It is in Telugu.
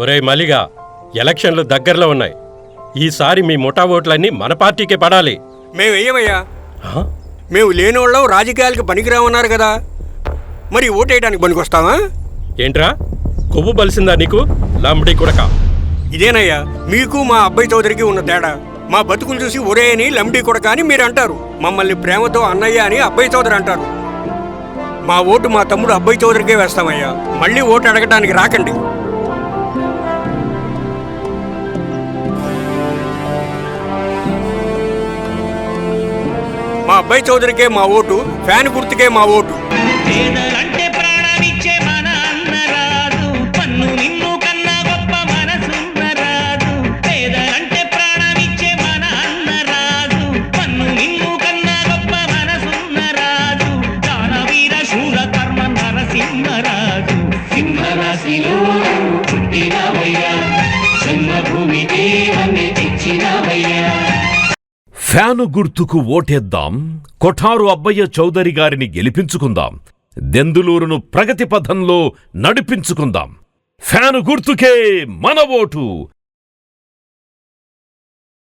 ఒరే మలిగా ఎలక్షన్లు దగ్గరలో ఉన్నాయి. ఈసారి మీ ముఠా ఓట్లన్నీ మన పార్టీకే పడాలి. మేము వెయ్యమయ్యా ఆ? మేము లేనివాళ్ళం రాజకీయాలకు పనికిరామన్నారు కదా. మరి ఓటేయడానికి పనికొస్తావా? ఏంట్రా? కొవ్వు బలిసిందా నీకు? లంబడి కుడక. ఇదేనయ్యా మీకు మా అబ్బాయి చౌదరికి ఉన్న తేడా. మా బతుకులు చూసి ఒరే అని లంబడి కొడక అని మీరు అంటారు. మమ్మల్ని ప్రేమతో అన్నయ్య అని అబ్బాయి చౌదరి అంటారు. మా ఓటు మా తమ్ముడు అబ్బాయి చౌదరికే వేస్తామయ్యా. మళ్ళీ ఓటు అడగటానికి రాకండి. మా అబ్బాయి చౌదరికే మా ఓటు ఫ్యాన్ గుర్తుకే మా ఓటు. పేదలంటే ఫ్యాను గుర్తుకు ఓటేద్దాం కొఠారు అబ్బయ్య చౌదరి గారిని గెలిపించుకుందాం దెందులూరును ప్రగతి పథంలో నడిపించుకుందాం. ఫ్యాను గుర్తుకే మన ఓటు.